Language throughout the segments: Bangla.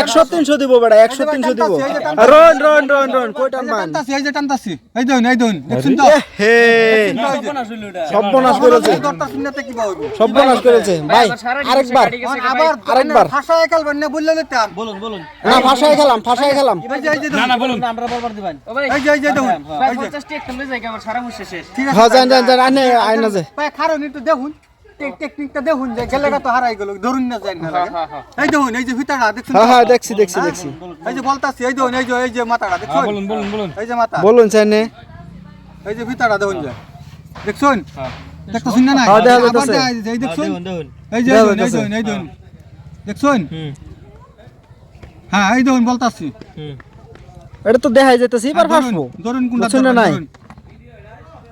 একশো তিনশো দিব বেটা একশো তিনশো দিব। রন রন রন রন কই টানবান এই যে টানতাছি এই দেখুন এই দেখুন দেখছেন তো? হে। সর্বনাশ হইল এটা সর্বনাশ করেছে ধরতাছি না তো কি পাবো সর্বনাশ করেছে। ভাই আরেকবার আবার আরেকবার। ভাষা একাল বন্যা বললে নিতাম বলুন বলুন। না ভাষায় খেলাম ভাষায় খেলাম। এই যে এই আমরা বলবার দিবেন। এই যে এই যে দেখুন ভাই এই যে। 50 টি একটা লই আমার সারা মুশ শেষ। ঠিক আছে হ্যাঁ যান যান যান আনে আইনা যে। ভাই একটু দেখুন। টেকনিকটা দেখুন যে গেলেগা তো হারাই গেল ধরুন না যায় না হ্যাঁ, হ্যাঁ। এই দেখুন এই যে ফিতাটা দেখছেন হ্যাঁ হ্যাঁ দেখছি দেখছি দেখছি। এই যে বলতাছি এই দেখুন এই যে এই যে মাথাটা দেখছেন? বলুন বলুন বলুন। এই যে মাথা। বলুন চাইনে এই যে ফিতাটা দেখুন যে। দেখছেন? দেখতেছেন না না হ্যাঁ, দেখা যাইতাছে, এই দেখছেন? দেখুন দেখুন। এই যে এই দেখুন, এই। দেখুন এই দেখুন। দেখছেন? হ্যাঁ এই দেখুন বলতাছি। এটা তো দেখাই যেতেছে এবার ধরুন, ধরুন কোনটা না নাই?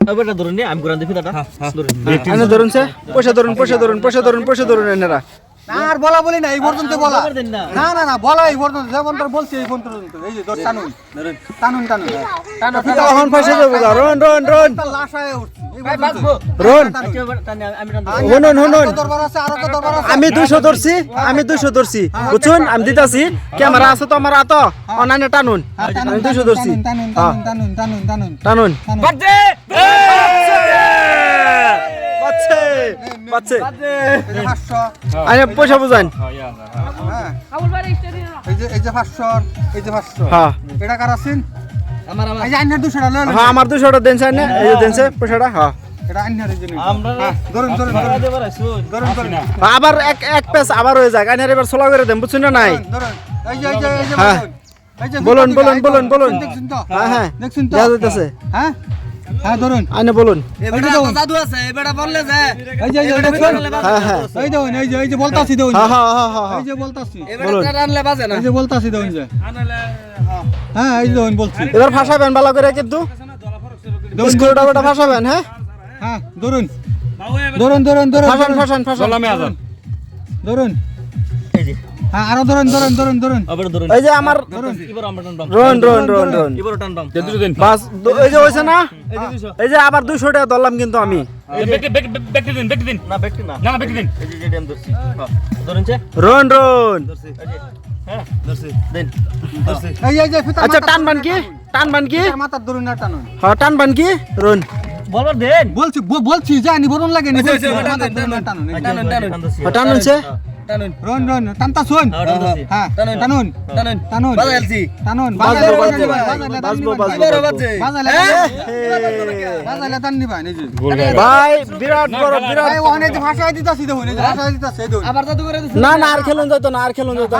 ধরুন। ধরুন নি আমি কোরআন দেখি দাদা ধরুন। আনে ধরুন সে পয়সা ধরুন পয়সা ধরুন পয়সা ধরুন পয়সা ধরুন এনারা না, আর বলা বলি না এই পর্যন্ত বলা। না। না না বলা এই পর্যন্ত যেমন তোর বলছি এই পর্যন্ত এই যে টানুন। ধরুন। টানুন টানুন। তখন পয়সা দেবো রন রন রন তার লাশ উঠছে। এই ভাই পর্যন্ত। বাঁচবো রন আচ্ছা, এবার টানে আমি টান আর শুনুন, শুনুন। আরও তো দরবার আছে আরও তো দরবার আছে। আমি দুইশো ধরছি আমি দুইশো ধরছি। বুঝছুন? আমি দিতাছি ক্যামেরা আছে তো আমার আতো। অনানে টানুন। হ্যাঁ, টানুন, আমি দুইশো টানুন, ধরছি। টানুন হ্যাঁ, টানুন যে পাঁচশো আরে পয়সা বুঝান। হ্যাঁ। আবুল ভাই স্টেডিয়াম এই যে পাঁচশো এই যে পাঁচশো হ্যাঁ। এটা কার আছেন আমার। হ্যাঁ দুশোটা দেন চাই না এই যে দেন পয়সাটা হ্যাঁ হ্যাঁ, আবার এক এক পেস আবার হয়ে যাক। আইনার এবার সোলা করে দেন বুঝছেন না নাই? ধরুন, ধরুন। এই যে এই যে এই যে হ্যাঁ। বলুন। বলুন, বলুন, বলুন, হ্যাঁ হ্যাঁ। দেখছেন তো? হ্যাঁ? হ্যাঁ ধরুন। আইনে বলুন। জাদু আছে এবারে বললে যে এই যে এই যে দেখছেন হ্যাঁ হ্যাঁ। এই দেখুন এই যে এই যে বলতাছি দেখুন হ্যাঁ হ্যাঁ হ্যাঁ হ্যাঁ এই যে বলতাছি। এবারে টানলে বাজে না। এই যে বলতাছি দেখুন যে। হ্যাঁ। এই দেখুন বলছি। এবার ফাঁসাবেন ভালো করে কিন্তু। স্কুলটা ওটা ফাঁসাবেন হ্যাঁ? হ্যাঁ ধরুন। ধরুন ধরুন ধরুন ফাঁসান ধরুন, ফাঁসান ফাঁসান। ধরুন। এই যে আরও ধরুন ধরুন ধরুন ধরুন। আবার ধরুন। এই যে আমার এবার আমরা টানবাম। রন রন রন রন এবারে টানবাম। বাস এই যে হয়েছে না? এই যে আবার দুইশো টাকা ধরলাম কিন্তু আমি। না ব্যক্তি না। না ব্যক্তি দিন। এই যে যেটা ধরছি। হ্যাঁ, ধরুন যে। রন রন ধরছি এই হ্যাঁ ধরছি দেন। ধরছি। এই এই যে আচ্ছা টানবান কি? টানবান। কি? ফিতার মাথার ধরুন না টানুন। হ্যাঁ টানবান কি? রন বলবার দেন। বলছি বলছি জানি লাগে নি টানুন। টানুন টানুন হ্যাঁ, টানুন টানুন রন রন টানতা শুন হ্যাঁ। হ্যাঁ টানুন। টানুন টানুন টানুন বাজাইলছি টানুন বাজবো, বাজালে বাজবো, বাজবো, বাজবো। বাজালে বাজালে টান নিবান এই ভাই বিরাট বড় বিরাট ভাই ওখানে ভাষায় দিতাছি দেখুন ভাষায় দিতাছে দেখুন আবার জাদু করে না না আর খেলুন যেত না আর খেলুন যেত